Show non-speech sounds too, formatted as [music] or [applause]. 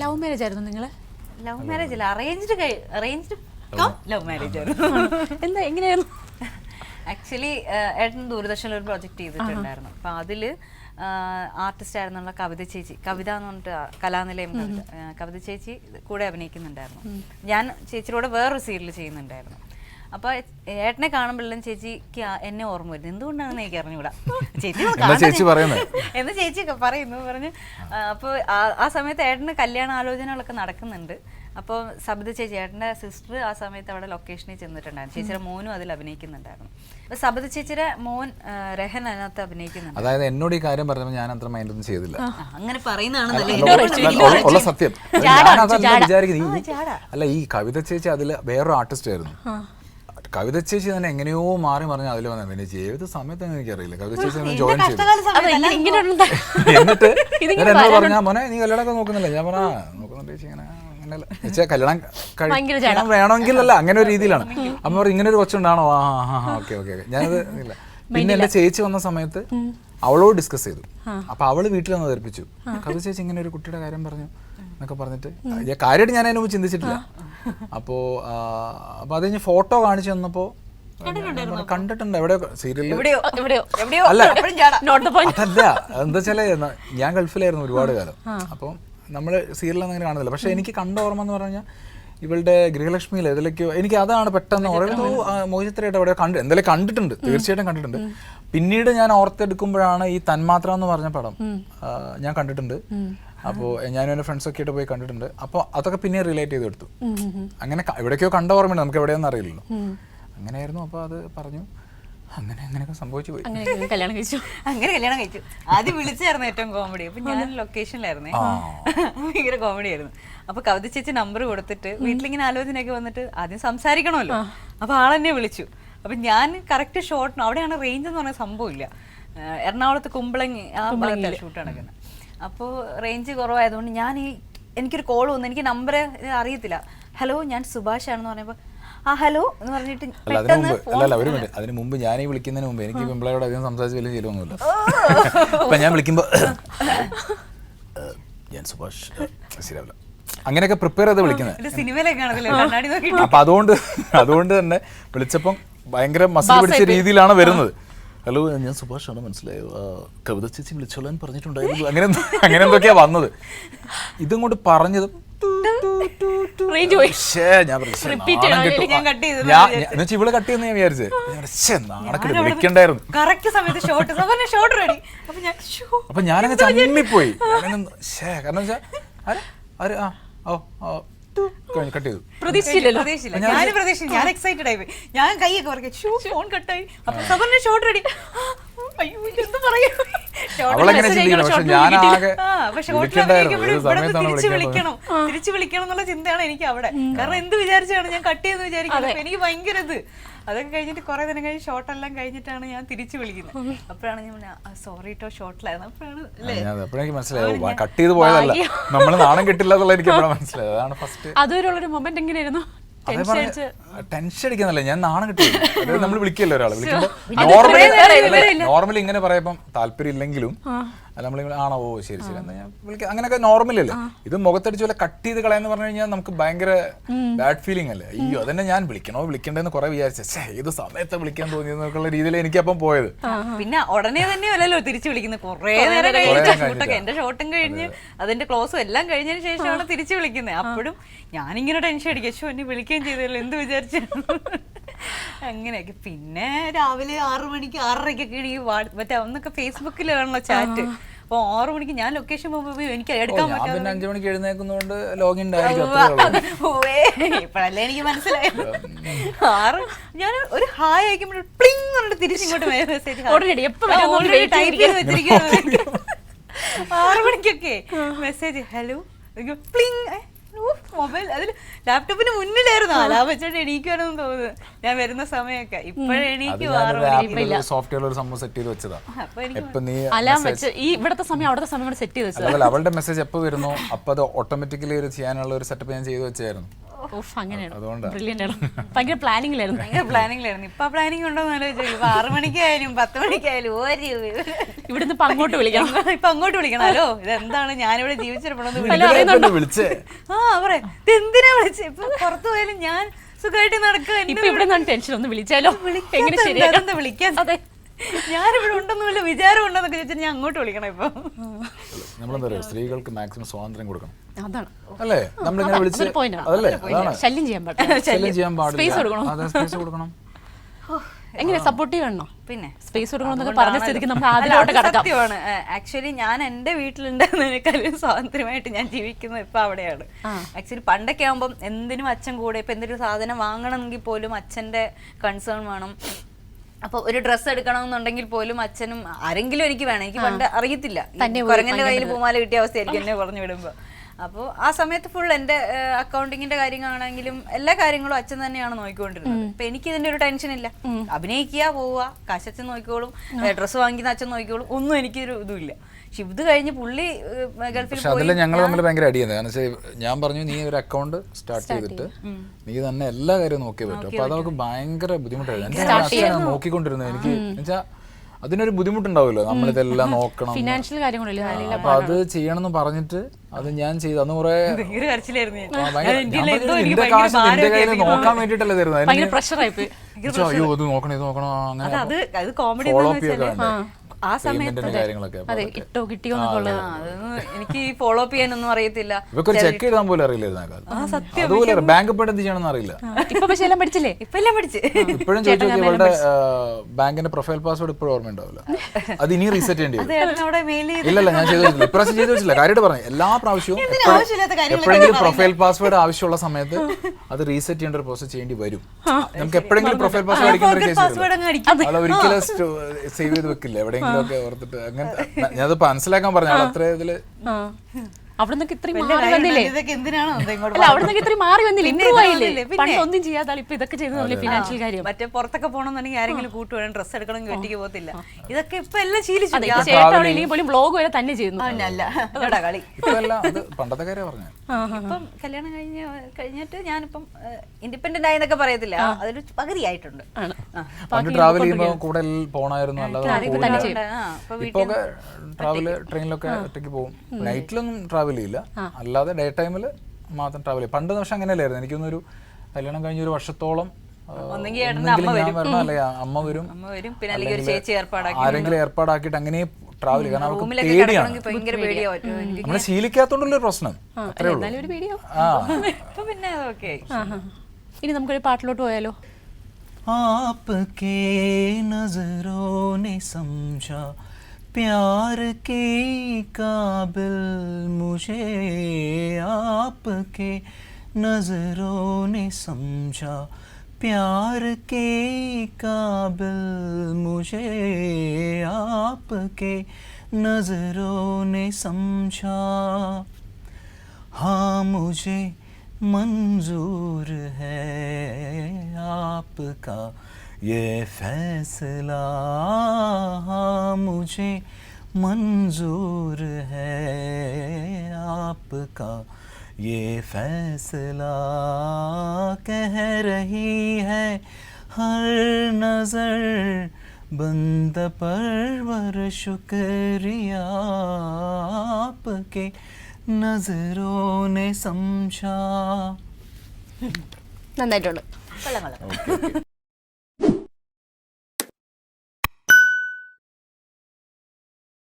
Love marriage ആയിരുന്നു നിങ്ങൾ? Love marriage അല്ല അറേഞ്ച്ഡ് അറേഞ്ച്ഡ് ലവ് മാരേജ് ആയിരുന്നു. [laughs] എന്താ എങ്ങനെയായിരുന്നു? ആക്ച്വലി ഏട്ടൻ ദൂരദർശനിൽ ഒരു പ്രൊജക്ട് ചെയ്തിട്ടുണ്ടായിരുന്നു. അപ്പൊ അതിൽ ആർട്ടിസ്റ്റ് ആയിരുന്നുള്ള കവിത ചേച്ചി കവിത എന്ന് പറഞ്ഞിട്ട് കലാനിലയം കവിത കവിത ചേച്ചി കൂടെ അഭിനയിക്കുന്നുണ്ടായിരുന്നു. ഞാൻ ചേച്ചിയുടെ വേറൊരു സീരിയൽ ചെയ്യുന്നുണ്ടായിരുന്നു. അപ്പൊ ഏട്ടനെ കാണുമ്പോഴും ചേച്ചിക്ക് എന്നെ ഓർമ്മ വരുന്നത്. എന്തുകൊണ്ടാണെന്ന് എനിക്ക് അറിഞ്ഞുകൂടാ. [laughs] ചേച്ചി ഒന്ന്? എന്ന് ചേച്ചി പറയുന്നു? പറഞ്ഞ് അപ്പോൾ ആ സമയത്ത് ഏട്ടന് കല്യാണ ആലോചനകളൊക്കെ നടക്കുന്നുണ്ട്. അപ്പോൾ സബിത ചേച്ചി ഏട്ടന്റെ സിസ്റ്റർ ആ സമയത്ത് അവിടെ ലൊക്കേഷനിൽ ചെന്നിട്ടുണ്ടായിരുന്നു. ചേച്ചിയുടെ മോനും അതിൽ അഭിനയിക്കുന്നുണ്ടായിരുന്നു. അപ്പോൾ സബിത ചേച്ചിയുടെ മോൻ രഹൻ അതിനകത്ത് അഭിനയിക്കുന്നുണ്ട്. അതായത് എന്നോട് ഈ കാര്യം പറഞ്ഞപ്പോൾ ഞാൻ അത്ര മൈൻഡൊന്നും ചെയ്തില്ല. അങ്ങനെ പറയുന്നതാണ് പറയുന്നതാണെന്നല്ലേ സത്യം. ഞാൻ വിചാരിക്കുന്നത് അല്ല ഈ കവിത ചേച്ചി അതിൽ വേറൊരു ആർട്ടിസ്റ്റ് ആയിരുന്നു. കവിത ചേച്ചി തന്നെ എങ്ങനെയോ മാറി മറിഞ്ഞ് അതിൽ വന്നത് പിന്നെ ഏത് സമയത്ത് എനിക്കറിയില്ല. കവിത ചേച്ചി ജോയിൻ ചെയ്തു. എന്നിട്ട് എന്നോട് പറഞ്ഞാ മോനെ നീ കല്യാണമൊക്കെ നോക്കുന്നില്ല? ഞാൻ പറഞ്ഞ നോക്കുന്നുണ്ട് ചേച്ചി ഇങ്ങനെ അങ്ങനെയല്ല. കല്യാണം വേണമെങ്കിലല്ല അങ്ങനെ ഒരു രീതിയിലാണ്. അമ്മ പറഞ്ഞു ഇങ്ങനെ ഒരു കൊച്ചുണ്ടാണോ? ആ ആ ആ ഓക്കെ ഓക്കെ ഞാനത് ഇല്ല. പിന്നെ എന്റെ ചേച്ചി വന്ന സമയത്ത് അവളോട് ഡിസ്കസ് ചെയ്തു. അപ്പൊ അവൾ വീട്ടിൽ വന്ന് ധരിപ്പിച്ചു കവിത ചേച്ചി ഇങ്ങനെ ഒരു കുട്ടിയുടെ കാര്യം പറഞ്ഞു. എന്നൊക്കെ പറഞ്ഞിട്ട്. ഞാൻ കാര്യമായിട്ട് ഞാൻ അതിനു ചിന്തിച്ചിട്ടില്ല. അപ്പോ അപ്പോൾ അപ്പൊ അത് കഴിഞ്ഞ് ഫോട്ടോ കാണിച്ചു തന്നപ്പോൾ കണ്ടിട്ടുണ്ട്. എവിടെ സീരിയലിൽ എവിടെയോ അല്ല. എപ്പോഴും നോട്ട് ദ പോയിന്റ് അതല്ല. എന്താ വെച്ചാൽ ഞാൻ ഗൾഫിലായിരുന്നു ഒരുപാട് കാലം. അപ്പം നമ്മൾ സീരിയലൊന്നും അങ്ങനെ കാണുന്നില്ല. പക്ഷെ എനിക്ക് കണ്ട ഓർമ്മ എന്ന് പറഞ്ഞാൽ ഇവളുടെ ഗൃഹലക്ഷ്മിയിൽ ഇതിലേക്ക് എനിക്ക് അതാണ് പെട്ടെന്ന് ഓരോ മോചിത്രയായിട്ട് അവിടെ കണ്ട് എന്തായാലും കണ്ടിട്ടുണ്ട്. തീർച്ചയായിട്ടും കണ്ടിട്ടുണ്ട്. പിന്നീട് ഞാൻ ഓർത്തെടുക്കുമ്പോഴാണ് ഈ തന്മാത്ര എന്ന് പറഞ്ഞ പടം ഞാൻ കണ്ടിട്ടുണ്ട്. അപ്പോൾ ഞാനും എന്റെ ഫ്രണ്ട്സൊക്കെ ആയിട്ട് പോയി കണ്ടിട്ടുണ്ട്. അപ്പോൾ അതൊക്കെ പിന്നെ റിലേറ്റ് ചെയ്ത് എടുത്തു. അങ്ങനെ എവിടേക്കോ കണ്ട ഓർമ്മയുണ്ട്. നമുക്ക് എവിടെയൊന്നും അറിയില്ലല്ലോ. അങ്ങനെയായിരുന്നു. അപ്പോൾ അത് പറഞ്ഞു. അങ്ങനെ അങ്ങനെയൊക്കെ സംഭവിച്ചു പോയി. അങ്ങനെ കല്യാണം കഴിച്ചു. [laughs] അങ്ങനെ കല്യാണം കഴിച്ചു. ആദ്യം വിളിച്ചായിരുന്നു ഏറ്റവും കോമഡി അപ്പൊ ഞാൻ ലൊക്കേഷനിലായിരുന്നേ [laughs] ഭയങ്കര കോമഡി ആയിരുന്നു. അപ്പൊ കവിത ചേച്ചി നമ്പർ കൊടുത്തിട്ട് വീട്ടിലിങ്ങനെ ആലോചനയൊക്കെ വന്നിട്ട് ആദ്യം സംസാരിക്കണമല്ലോ. അപ്പൊ ആളെന്നെ വിളിച്ചു. അപ്പൊ ഞാൻ കറക്റ്റ് ഷോട്ടിന് അവിടെയാണ് റേഞ്ച് എന്ന് പറഞ്ഞ സംഭവമില്ല ഇല്ല. എറണാകുളത്ത് കുമ്പളങ്ങി ആ ഷൂട്ട് നടക്കുന്നത്. അപ്പോൾ റേഞ്ച് കുറവായതുകൊണ്ട് ഞാൻ ഈ എനിക്കൊരു കോൾ വന്നു. എനിക്ക് നമ്പർ അറിയത്തില്ല. ഹലോ ഞാൻ സുഭാഷ് ആണെന്ന് പറയുമ്പോൾ ആ ഹലോ എന്ന് പറഞ്ഞിട്ട് പെട്ടെന്ന് മുമ്പ് അല്ല അല്ല ഒരു മിനിറ്റ്. അതിന് മുമ്പ് ഞാൻ ഈ വിളിക്കുന്നതിന് മുമ്പ് എനിക്ക് പെമ്പിളയോട് അധികം സംസാരിച്ച് വലിയ ശീലമൊന്നുമില്ല. അപ്പൊ ഞാൻ വിളിക്കുമ്പോൾ ഞാൻ സുഭാഷ് ശരിയാവില്ല അങ്ങനെയൊക്കെ പ്രിപ്പയർ ചെയ്ത് വിളിക്കുന്നത്. അപ്പൊ അതുകൊണ്ട് അതുകൊണ്ട് തന്നെ വിളിച്ചപ്പം ഭയങ്കര മസിൽ പിടിച്ച രീതിയിലാണ് വരുന്നത്. ഹലോ ഞാൻ സുഭാഷ് ആണ് മനസ്സിലായോ കവിത ചേച്ചി വിളിച്ചോളാൻ പറഞ്ഞിട്ടുണ്ടായിരുന്നു. അങ്ങനെ അങ്ങനെ എന്തൊക്കെയാ വന്നത്? ഇതും കൊണ്ട് പറഞ്ഞത് ഇവൾ കട്ട് ചെയ്യുന്ന ഞാൻ വിചാരിച്ചത് വിളിക്കണ്ടായിരുന്നു. അപ്പൊ ഞാനങ്ങ് ചമ്മിപ്പോയി. കാരണം വെച്ചാ ആര്? ആര്? ആ ഓ ഓ. കഴിഞ്ഞു കട്ട് ചെയ്തു. പ്രതീക്ഷിച്ചില്ലല്ലോ. പ്രതീക്ഷിച്ചില്ല. ഞാൻ പ്രതീക്ഷിച്ചു ഞാൻ എക്സൈറ്റഡ് ആയി പോയി. ഞാൻ കൈയൊക്കെ പറഞ്ഞു ഷൂ ഫോൺ കട്ടായി അപ്പൊ സബറിന് ഷോട്ട് റെഡി അയ്യോ എന്ത് പറയും? അവളെങ്ങനെ ചിന്തിക്കണം? പക്ഷെ ഞാൻ ആകെ തിരിച്ച് വിളിക്കണം. തിരിച്ചു വിളിക്കണം എന്നുള്ള ചിന്തയാണ് എനിക്ക് അവിടെ കാരണം എന്ത് വിചാരിച്ചാണ് ഞാൻ കട്ട് ചെയ്യുന്നത് വിചാരിക്കുന്നത്? അപ്പൊ എനിക്ക് ഭയങ്കര ഇത്. അതൊക്കെ കഴിഞ്ഞിട്ട് കുറെ നേരം കഴിഞ്ഞ് ഷോട്ട് എല്ലാം കഴിഞ്ഞിട്ടാണ് ഞാൻ തിരിച്ചു വിളിക്കുന്നത്. അപ്പോഴാണ് ഞാൻ സോറി കേട്ടോ ഷോട്ടിലായിരുന്നു അപ്പോഴാണ് അല്ലേ ഞാൻ അപ്പോഴെനിക്ക് മനസ്സിലായി. കട്ട് ചെയ്ത് പോയതല്ല. നമ്മൾ നാണം കിട്ടില്ല എന്നുള്ള എനിക്ക് മനസ്സിലായത്? അതാണ് ഫസ്റ്റ് അതുവരെയുള്ളൊരു മൊമെന്റ് എങ്ങനെയായിരുന്നു? ടെൻഷൻ അടിക്കുന്നല്ലേ ഞാൻ നാണം കിട്ടി [laughs] നമ്മൾ വിളിക്കല്ലോ ഒരാളെ. [laughs] വിളിക്കുമ്പോ നോർമലി. നോർമലി ഇങ്ങനെ പറയപ്പം താല്പര്യം ഇല്ലെങ്കിലും അല്ല നമ്മൾ ആണോ? ഓ ശരി ശരി. എന്നാ ഞാൻ വിളിക്കാം. അങ്ങനെയൊക്കെ നോർമൽ അല്ലേ? ഇത് മുഖത്തടിച്ച് പോലെ കട്ട് ചെയ്ത് കളയെന്ന് പറഞ്ഞു കഴിഞ്ഞാൽ നമുക്ക് ഭയങ്കര ബാഡ് ഫീലിംഗ് അല്ലേ? അയ്യോ അതന്നെ ഞാൻ വിളിക്കണോ? വിളിക്കണ്ടെന്ന് കുറെ വിചാരിച്ച "ഛേ, ഏത് സമയത്ത് വിളിക്കാൻ തോന്നിയെന്നൊക്കെയുള്ള രീതിയിൽ എനിക്ക് അപ്പം പോയത് പിന്നെ ഉടനെ തന്നെ അല്ലല്ലോ തിരിച്ചു വിളിക്കുന്നത് കുറേ നേരം കഴിഞ്ഞിട്ട്. എന്റെ ഷോട്ടും കഴിഞ്ഞ് അതിന്റെ ക്ലോസും എല്ലാം കഴിഞ്ഞതിന് ശേഷമാണ് തിരിച്ചു വിളിക്കുന്നത് അപ്പോഴും ഞാനിങ്ങനെ ടെൻഷൻ അടിക്കും. എന്നെ വിളിക്കുകയും ചെയ്തല്ലോ എന്ത് വിചാരിച്ചു? അങ്ങനെയൊക്കെ. പിന്നെ രാവിലെ ആറു മണിക്ക് ആറരയ്ക്കൊക്കെ വാട്- മറ്റേ അന്നൊക്കെ ഫേസ്ബുക്കിലാണല്ലോ ചാറ്റ് അപ്പൊ ആറു മണിക്ക് ഞാൻ ലൊക്കേഷൻ പോകുമ്പോൾ എനിക്ക് എടുക്കാൻ പറ്റും അഞ്ചു മണിക്ക് എഴുന്നേക്കുന്നോണ്ട് ലോഗിൻ [laughs] ഇപ്പഴല്ലേ എനിക്ക് മനസ്സിലായി ആറ് ഞാൻ ഒരു ഹായ് അയക്കുമ്പോൾ പ്ലിങ് പറഞ്ഞിട്ട് തിരിച്ചിങ്ങോട്ട് മെസ്സേജ് ഓൾറെഡി ടൈപ്പ് ചെയ്ത് ആറ് മണിക്കൊക്കെ മെസ്സേജ് ഹലോ പ്ലിങ് മൊബൈൽ. അതിൽ ലാപ്ടോപ്പിന് മുന്നിലായിരുന്നു. അലാ വെച്ചിട്ട് എണീക്കുവാണെന്ന് തോന്നുന്നു. ഞാൻ വരുന്ന സമയമൊക്കെ. അത് ഇപ്പോഴെണീക്കും ഞാൻ ആറ് ഒരു ഒരു സോഫ്റ്റ്വെയർ ഒരു സംഭവം സെറ്റ് ചെയ്ത് വെച്ചതാ. അപ്പൊ നീ അലാം വെച്ച് ഈ ഇവിടത്തെ സമയം അവിടുത്തെ സമയം കൂടെ സെറ്റ് ചെയ്ത് വെച്ചത്. അവളുടെ മെസ്സേജ് എപ്പോ വരുന്നു? അപ്പൊ അത് ഓട്ടോമാറ്റിക്കലി ഒരു ചെയ്യാനുള്ള ഒരു സെറ്റപ്പ് ഞാൻ ചെയ്തു വെച്ചായിരുന്നു ഓഫ് അങ്ങനെയാണ് അതുകൊണ്ടാ. ബ്രില്യന്റ് ആണ് ഭയങ്കര പ്ലാനിങ്ങിലായിരുന്നു ഭയങ്കര പ്ലാനിങ്ങിലായിരുന്നു ഇപ്പൊ പ്ലാനിങ് ഉണ്ടോ എന്ന് ആലോചിച്ചു ഇപ്പൊ ആറ് മണിക്കായാലും പത്ത് മണിക്കായാലും ഒരു ഇവിടുന്ന് ഇപ്പൊ അങ്ങോട്ട് വിളിക്കണം ഇപ്പൊ അങ്ങോട്ട് വിളിക്കണല്ലോ ഇതെന്താണ്? ഞാനിവിടെ അറിയുന്നുണ്ടോ? വിളിച്ചേ? ആ പറയാ ഇത് എന്തിനാ വിളിച്ചത് ഇപ്പൊ പുറത്തു പോയാലും ഞാൻ സുഖമായിട്ട് നടക്കുക ഇപ്പൊ ഇവിടെ നിന്നാണ് ടെൻഷൻ ഒന്ന് വിളിച്ചാലോ? എങ്ങനെ വിളിക്കാൻ? ഞാനിവിടെ ഉണ്ടെന്നുള്ള വിചാരം ഉണ്ടെന്നൊക്കെ ചോദിച്ചാൽ ഞാൻ അങ്ങോട്ട് വിളിക്കണം ഇപ്പൊ. നമ്മളെന്താ പറയുക സ്ത്രീകൾക്ക് മാക്സിമം സ്വാതന്ത്ര്യം കൊടുക്കണം. അതാണ്. അല്ലേ? നമ്മളിങ്ങനെ വിളിച്ച് അതല്ലേ? അതാണ്. ശല്യം ചെയ്യാൻ പാടില്ല. ശല്യം ചെയ്യാൻ പാടില്ല. കൊടുക്കണം. അതെ സ്പേസ് കൊടുക്കണം. എങ്ങനെ സപ്പോർട്ടീവ് ആണോ? പിന്നെ. സ്പേസ് കൊടുക്കണമെന്നൊക്കെ പറഞ്ഞ സ്ഥിതിക്ക് നമ്മൾ ആദ്യമായിട്ട് കിടക്കാം. ആക്ച്വലി ഞാൻ എന്റെ വീട്ടിലുണ്ടെന്നതിനേക്കാളും സ്വാതന്ത്ര്യമായിട്ട് ഞാൻ ജീവിക്കുന്നത് ഇപ്പൊ അവിടെയാണ്. ആക്ച്വലി പണ്ടൊക്കെ ആകുമ്പോൾ എന്തിനും അച്ഛൻ കൂടെ ഇപ്പൊ എന്തൊരു സാധനം വാങ്ങണമെങ്കിൽ പോലും അച്ഛന്റെ കൺസേൺ വേണം. അപ്പൊ ഒരു ഡ്രസ്സ് എടുക്കണമെന്നുണ്ടെങ്കിൽ പോലും അച്ഛനും ആരെങ്കിലും എനിക്ക് വേണം. എനിക്ക് പണ്ട് അറിയത്തില്ല. കുരങ്ങന്റെ കയ്യിൽ പൂമാല കിട്ടിയ അവസ്ഥയായിരിക്കും എന്നെ പറഞ്ഞു വിടുമ്പോ. അപ്പോൾ ആ സമയത്ത് ഫുൾ എന്റെ അക്കൗണ്ടിങ്ങിന്റെ കാര്യങ്ങളാണെങ്കിലും എല്ലാ കാര്യങ്ങളും അച്ഛൻ തന്നെയാണ് നോക്കിക്കൊണ്ടിരുന്നത്. അപ്പൊ എനിക്ക് ഇതിന്റെ ഒരു ടെൻഷൻ ഇല്ല. അഭിനയിക്കുക പോവുക കാശച്ഛൻ നോക്കിക്കോളും ഡ്രസ്സ് വാങ്ങിക്കുന്ന അച്ഛൻ നോക്കിക്കോളും ഒന്നും എനിക്കൊരു ഇതുമില്ല. പക്ഷെ ഇത് കഴിഞ്ഞ് പുള്ളി ഗൾഫിൽ അതിൽ ഞങ്ങൾ തമ്മിൽ ഭയങ്കര അടിയുന്നത് കാരണം വെച്ചാൽ ഞാൻ പറഞ്ഞു നീ ഒരു അക്കൗണ്ട് സ്റ്റാർട്ട് ചെയ്തിട്ട് നീ തന്നെ എല്ലാ കാര്യവും നോക്കിയേ പറ്റും. അപ്പൊ അത് അവർക്ക് ഭയങ്കര ബുദ്ധിമുട്ടായിരുന്നു. നോക്കിക്കൊണ്ടിരുന്നത്? എനിക്ക് എന്നുവെച്ചാൽ അതിനൊരു ബുദ്ധിമുട്ടുണ്ടാവുമല്ലോ നമ്മളിതെല്ലാം നോക്കണം. ഫിനാൻഷ്യൽ കാര്യങ്ങളല്ലേ? അപ്പൊ അത് ചെയ്യണമെന്ന് പറഞ്ഞിട്ട് അത് ഞാൻ ചെയ്തു. അന്ന് കുറെ നിന്റെ ഭയങ്കര കാശ് നിന്റെ കയ്യിൽ നോക്കാൻ വേണ്ടിട്ടല്ലേ തരുന്നത്? അയ്യോ അത് നോക്കണം ഇത് നോക്കണം അങ്ങനെ ഫോളോ അപ്പ് ചെയ്യൊക്കെ ആ സമയത്ത് അതെ. ഇട്ടോ കിട്ടിയോ എനിക്ക് ഫോളോ അപ്പ് ചെയ്യാനൊന്നും അറിയത്തില്ല. ചെക്ക് എഴുതാൻ പോലും അറിയില്ല ബാങ്ക് എന്ത് ചെയ്യണമെന്ന് അറിയില്ല. ഇപ്പൊ പക്ഷെ എല്ലാം പഠിച്ചില്ലേ? ഇപ്പൊ എല്ലാം പഠിച്ച്. ഇപ്പോഴും ചോദിച്ചു ഇവളുടെ ബാങ്കിന്റെ പ്രൊഫൈൽ പാസ്വേഡ് ഇപ്പോഴും ഓർമ്മ ഉണ്ടാവില്ല. [laughs] അത് ഇനി റീസെറ്റ് ചെയ്യേണ്ടി ഇല്ലല്ല ഞാൻ ചെയ്തു വെച്ചില്ല. ഇപ്രാവശ്യം ചെയ്തു വെച്ചില്ല. കാര്യമായിട്ട് പറഞ്ഞു എല്ലാ പ്രാവശ്യവും എപ്പോഴെങ്കിലും പ്രൊഫൈൽ പാസ്വേഡ് ആവശ്യമുള്ള സമയത്ത് അത് റീസെറ്റ് ചെയ്യേണ്ട ഒരു പ്രോസസ് ചെയ്യേണ്ടി വരും. നമുക്ക് എപ്പോഴെങ്കിലും പ്രൊഫൈൽ പാസ്വേഡ് അടിക്കേണ്ട ഒരു കേസ് അല്ല ഒരിക്കലും സേവ് ചെയ്ത് വെക്കില്ല. എവിടെയെങ്കിലും ഓർത്തിട്ട് അങ്ങനത്തെ ഞാനത് മനസ്സിലാക്കാൻ പറഞ്ഞു. അത്ര ഇതിൽ അവിടെ നിന്നൊക്കെ ഇത്രയും മാറി വന്നില്ലേ? അല്ല അവിടെ നിന്നൊക്കെ ഇത്രയും മാറി വന്നില്ലേ? പിന്നെ ഇമ്പ്രൂവ് ആയില്ലേ? പണ്ട് ഒന്നും ചെയ്യാതെ ഇപ്പൊ ഇതൊക്കെ ചെയ്തതല്ലേ ഫിനാൻഷ്യൽ കാര്യം? മറ്റേ പുറത്തൊക്കെ പോകണമെന്നുണ്ടെങ്കിൽ ആരെങ്കിലും കൂട്ട് വേണം ഡ്രസ്സ് എടുക്കണമെങ്കിൽ ഒറ്റയ്ക്ക് പോകത്തില്ല. ഇതൊക്കെ ഇപ്പൊ എല്ലാം ശീലിച്ചു. പോലും ബ്ലോഗ് വരെ തന്നെ ചെയ്യുന്നു. അല്ല കളി. ഇപ്പൊ എല്ലാം പണ്ടത്തെ കാര്യം പറഞ്ഞു. ഇപ്പം കല്യാണം കഴിഞ്ഞ കഴിഞ്ഞിട്ട് ഞാനിപ്പം ഇൻഡിപെൻഡന്റ് ആയി എന്നൊക്കെ പറയത്തില്ല. അതിൽ പകുതിയായിട്ടുണ്ട്. ആണ്. പണ്ട് ട്രാവൽ ചെയ്യുമ്പോൾ കൂടെ പോണായിരുന്നു ഇപ്പൊ ട്രാവൽ ട്രെയിനിലൊക്കെ ഒറ്റയ്ക്ക്. പോകും നൈറ്റിലൊന്നും ട്രാവൽ ചെയ്യില്ല അല്ലാതെ ഡേ ടൈമിൽ മാത്രം ട്രാവൽ ചെയ്യും പണ്ട് പക്ഷെ അങ്ങനെയല്ലായിരുന്നു എനിക്കൊന്നൊരു കല്യാണം കഴിഞ്ഞ ഒരു വർഷത്തോളം ആ, ഒന്നെങ്കിൽ ഏട്ടൻ്റെ ഒന്നെങ്കിലും ഞാൻ വരണം അല്ലെങ്കിൽ അമ്മ വരും അമ്മ വരും പിന്നെ അല്ലെങ്കിൽ ഒരു ചേച്ചി ഏർപ്പാടാക്കി ആരെങ്കിലും ഏർപ്പാടാക്കിയിട്ട് അങ്ങനെ ട്രാവൽ ചെയ്യും കാരണം അവർക്ക് റൂമിലൊക്കെ പേടിയാണ് കിടക്കണമെങ്കിൽ ഭയങ്കര പേടിയാവും എനിക്ക് നമ്മളെ ശീലിക്കാത്തോണ്ടുള്ള പ്രശ്നം അത്രേ ഉള്ളൂ എന്നാലും ഒരു വീഡിയോ ആ ഇപ്പൊ പിന്നെ ഓക്കെ ഇനി നമുക്കൊരു പാട്ടിലോട്ട് പോയാലോ आपके नजरों ने समझा प्यार के काबिल मुझे आपके नज़रों ने समझा। प्यार के काबिल मुझे आपके नज़रों ने समझा। हाँ मुझे मंजूर है आपका ये फैसला हाँ मुझे मंजूर है आपका ये फैसला कह रही है हर नजर बंद परवर शुक्रिया आपके नजरों ने समझा നന്നായിട്ടുണ്ട് കൊള്ളാം കൊള്ളാം